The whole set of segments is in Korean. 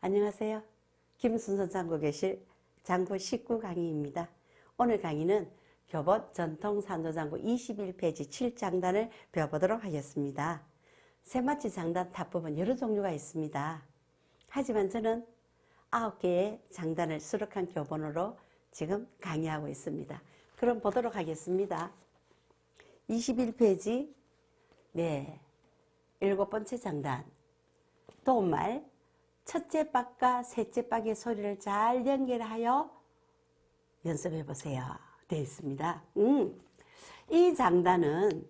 안녕하세요. 김순선 장구교실 장구 19 강의입니다. 오늘 강의는 교본 전통 산조장구 21페이지 7장단을 배워보도록 하겠습니다. 세마치 장단 탑법은 여러 종류가 있습니다. 하지만 저는 9개의 장단을 수록한 교본으로 지금 강의하고 있습니다. 그럼 보도록 하겠습니다. 21페이지 네 일곱 번째 장단 도말 첫째 박과 셋째 박의 소리를 잘 연결하여 연습해 보세요. 되어 있습니다. 음, 이 장단은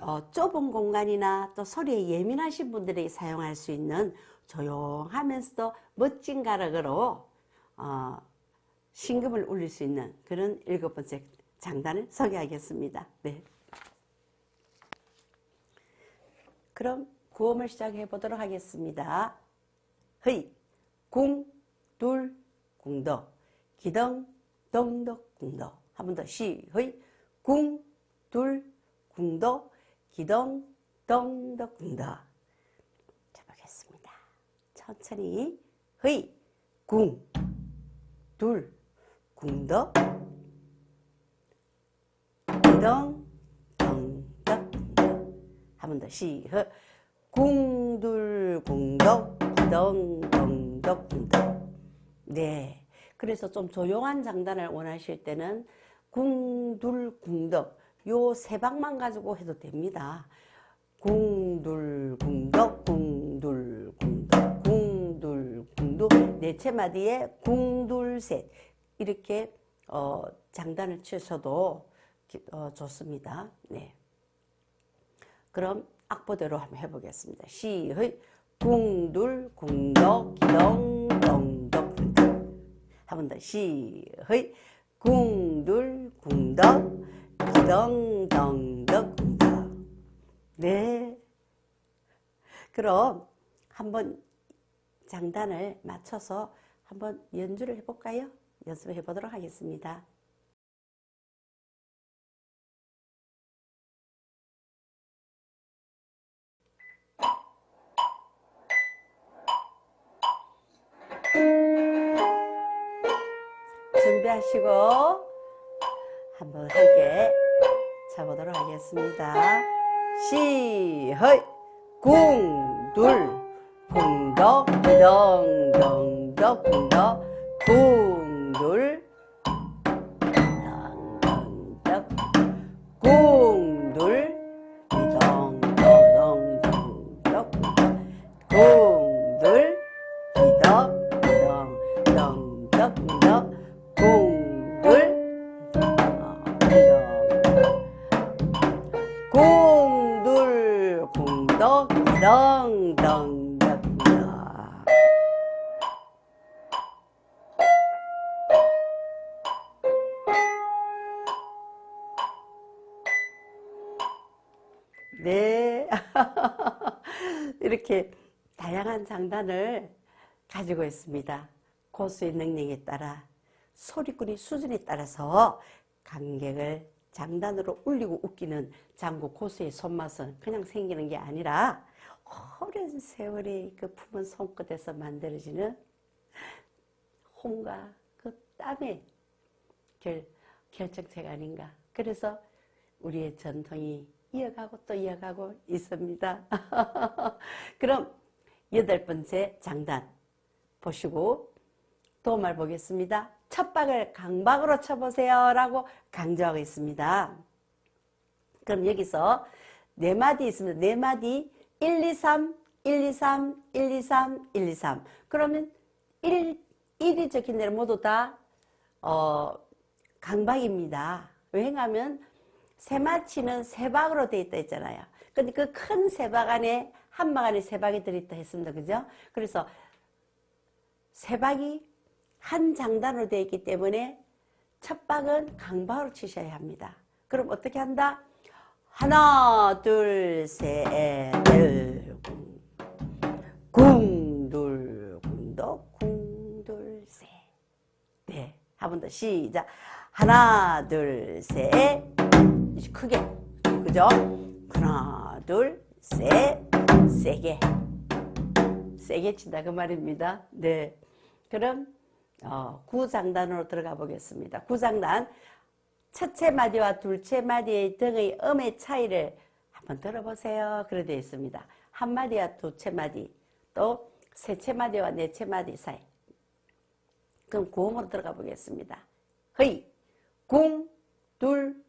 어, 좁은 공간이나 또 소리에 예민하신 분들에게 사용할 수 있는 조용하면서도 멋진 가락으로 어, 신금을 울릴 수 있는 그런 일곱 번째 장단을 소개하겠습니다. 네. 그럼 구음을 시작해 보도록 하겠습니다. 허이, 궁, 둘, 궁도, 기덩, 동덕, 궁도. 한번 더, 시, 허이, 궁, 둘, 궁도, 기덩, 동덕, 궁도. 자, 보겠습니다. 천천히, 허이, 궁, 둘, 궁도, 기덩, 동덕, 궁도. 한번 더, 시, 허, 궁둘, 궁덕, 궁덕. 네. 그래서 좀 조용한 장단을 원하실 때는 궁둘, 궁덕. 요세 방만 가지고 해도 됩니다. 궁둘, 궁덕, 궁둘, 궁덕, 궁둘, 궁도. 네채 마디에 궁둘, 셋. 이렇게, 어, 장단을 치셔도 어, 좋습니다. 네. 그럼 악보대로 한번 해보겠습니다. 시의 궁둘 궁덕 기덩 동덕 궁덕. 한번 더. 시의. 궁둘 궁덕 기덩 동덕 궁덕. 네. 그럼 한번 장단을 맞춰서 한번 연주를 해볼까요? 연습해 보도록 하겠습니다. 하시고 한번 함께 쳐보도록 하겠습니다. 시허이 궁둘 궁덕 덩덩덕 궁덕 궁둘 네 이렇게 다양한 장단을 가지고 있습니다. 고수의 능력에 따라 소리꾼의 수준에 따라서 관객을 장단으로 울리고 웃기는 장구 고수의 손맛은 그냥 생기는 게 아니라 오랜 세월의 그 품은 손끝에서 만들어지는 혼과 그 땀의 결, 결정체가 아닌가. 그래서 우리의 전통이 이어가고 또 이어가고 있습니다. 그럼 여덟 번째 장단 보시고 도움을 보겠습니다. 첫 박을 강박으로 쳐보세요. 라고 강조하고 있습니다. 그럼 여기서 네 마디 있습니다. 네 마디 1, 2, 3, 1, 2, 3, 1, 2, 3, 1, 2, 3. 그러면 1, 1이 적힌 데는 모두 다, 어, 강박입니다. 왜냐하면 세마치는 세 박으로 되어 있다 했잖아요. 근데 그 큰 세박 안에 한박 안에 세 박이 들어있다 했습니다. 그죠? 그래서 세 박이 한 장단으로 되어 있기 때문에 첫 박은 강박으로 치셔야 합니다. 그럼 어떻게 한다? 하나, 둘, 셋, 넷, 궁, 둘, 궁도, 궁, 둘, 셋. 네, 한 번 더 시작. 하나, 둘, 셋. 크게, 그죠? 하나, 둘, 셋, 세게, 세게 친다 그 말입니다. 네. 그럼 어, 구장단으로 들어가 보겠습니다. 구장단 첫째 마디와 둘째 마디의 등의 음의 차이를 한번 들어보세요. 그래 되어 있습니다. 한 마디와 두째 마디 또 셋째 마디와 넷째 마디 사이. 그럼 고음으로 들어가 보겠습니다. 허이 궁, 둘,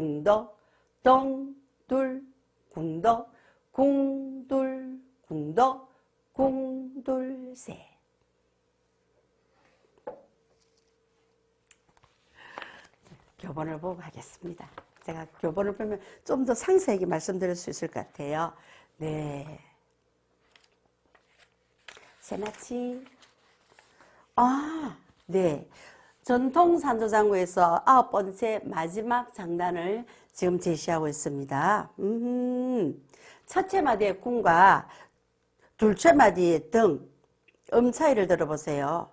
궁덕, 동, 둘, 궁덕, 궁, 둘, 궁덕, 궁, 둘, 셋. 교본을 보고 하겠습니다. 제가 교본을 보면 좀 더 상세하게 말씀드릴 수 있을 것 같아요. 네. 세나치. 아, 네. 전통 산도장구에서 아홉 번째 마지막 장단을 지금 제시하고 있습니다. 음, 첫째 마디의 궁과 둘째 마디의 등, 음 차이를 들어보세요.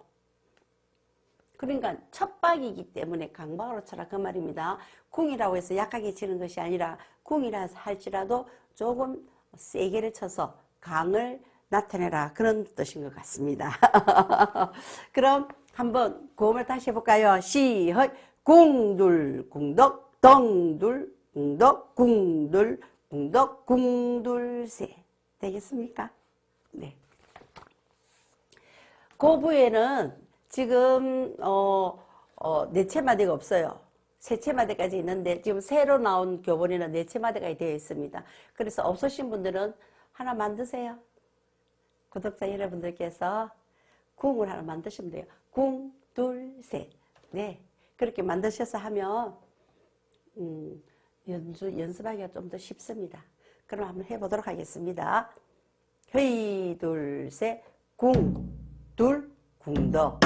그러니까 첫박이기 때문에 강박으로 쳐라 그 말입니다. 궁이라고 해서 약하게 치는 것이 아니라 궁이라 할지라도 조금 세게를 쳐서 강을 나타내라 그런 뜻인 것 같습니다. 그럼 한번 고음을 다시 해볼까요? 시허 궁둘 궁덕 덩둘 궁덕 궁둘 궁덕 궁둘 세 되겠습니까? 네. 고부에는 지금 어, 어, 네채 마디가 없어요. 세채 마디까지 있는데 지금 새로 나온 교본에는 네채 마디가 되어 있습니다. 그래서 없으신 분들은 하나 만드세요. 구독자 여러분들께서 궁을 하나 만드시면 돼요. 궁, 둘, 셋. 네. 그렇게 만드셔서 하면, 음, 연주, 연습하기가 좀 더 쉽습니다. 그럼 한번 해보도록 하겠습니다. 헤이, 둘, 셋. 궁, 둘, 궁덕.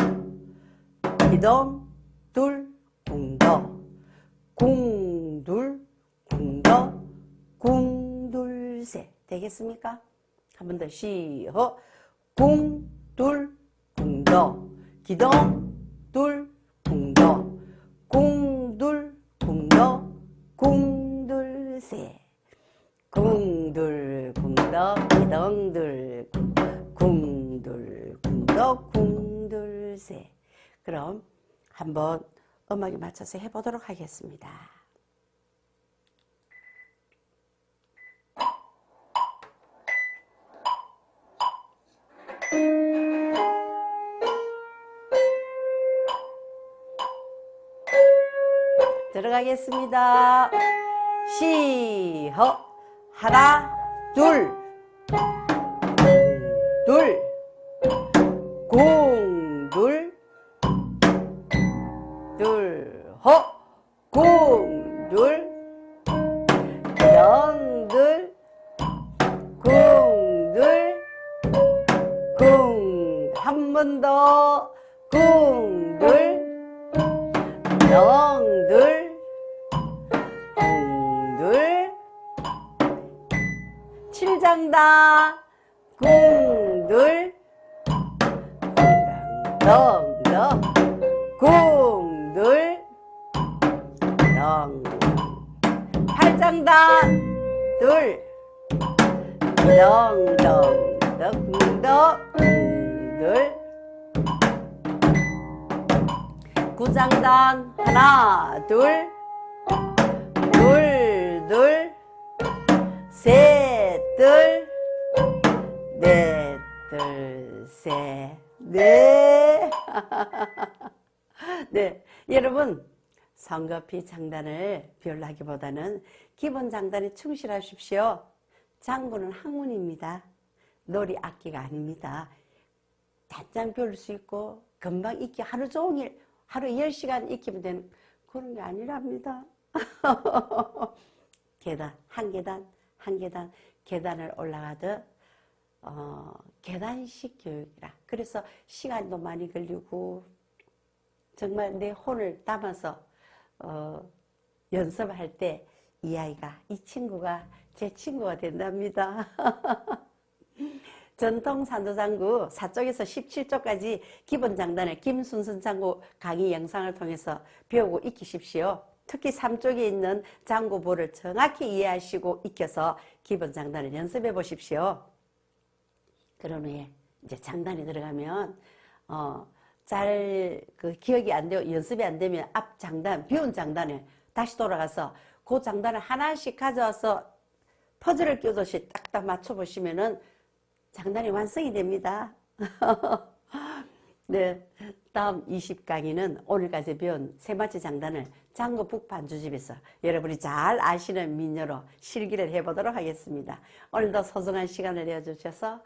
기동, 둘, 궁덕. 궁, 둘, 궁덕. 궁, 둘, 셋. 되겠습니까? 한 번 더 시호 궁, 둘, 궁덕 기동, 둘, 궁덕. 궁, 둘, 궁덕. 궁, 둘, 셋. 궁, 둘, 궁덕. 기동, 둘, 궁, 둘, 궁덕. 궁, 둘, 셋. 그럼 한번 음악에 맞춰서 해보도록 하겠습니다. 들어가겠습니다. 시허. 하나 둘. 둘, 공, 둘, 둘, 허, 칠장다, 공, 둘, 덩덩, 공, 둘, 덩, 팔장단, 둘, 덩덩, 덩덩, 둘, 구장단, 하나, 둘, 둘, 둘, 셋, 둘, 넷, 둘, 셋, 넷. 네. 여러분, 성급히 장단을 비올라기보다는 기본 장단에 충실하십시오. 장구는 학문입니다. 놀이 악기가 아닙니다. 단장 배울 수 있고, 금방 익히 하루 종일, 하루 10시간 익히면 되는 그런 게 아니랍니다. 계단, 한 계단, 한 계단, 계단을 올라가듯, 어, 계단식 교육이라. 그래서 시간도 많이 걸리고, 정말 내 혼을 담아서, 어, 연습할 때 이 아이가, 이 친구가 제 친구가 된답니다. 전통 산도장구 4쪽에서 17쪽까지 기본 장단을 김순선 장구 강의 영상을 통해서 배우고 익히십시오. 특히 3쪽에 있는 장구보를 정확히 이해하시고 익혀서 기본 장단을 연습해 보십시오. 그런 후에 이제 장단에 들어가면 어, 잘 그 기억이 안 되고 연습이 안 되면 앞 장단 비운 장단에 다시 돌아가서 그 장단을 하나씩 가져와서 퍼즐을 껴듯이 딱딱 맞춰 보시면은 장단이 완성이 됩니다. 네, 다음 20강의는 오늘까지 배운 세 마치 장단을 장구 북반주집에서 여러분이 잘 아시는 민요로 실기를 해보도록 하겠습니다. 오늘도 소중한 시간을 내어주셔서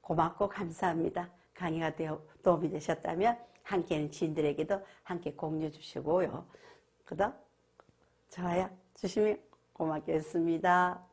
고맙고 감사합니다. 강의가 되어 도움이 되셨다면 함께하는 지인들에게도 함께 공유해 주시고요. 구독, 좋아요 주시면 고맙겠습니다.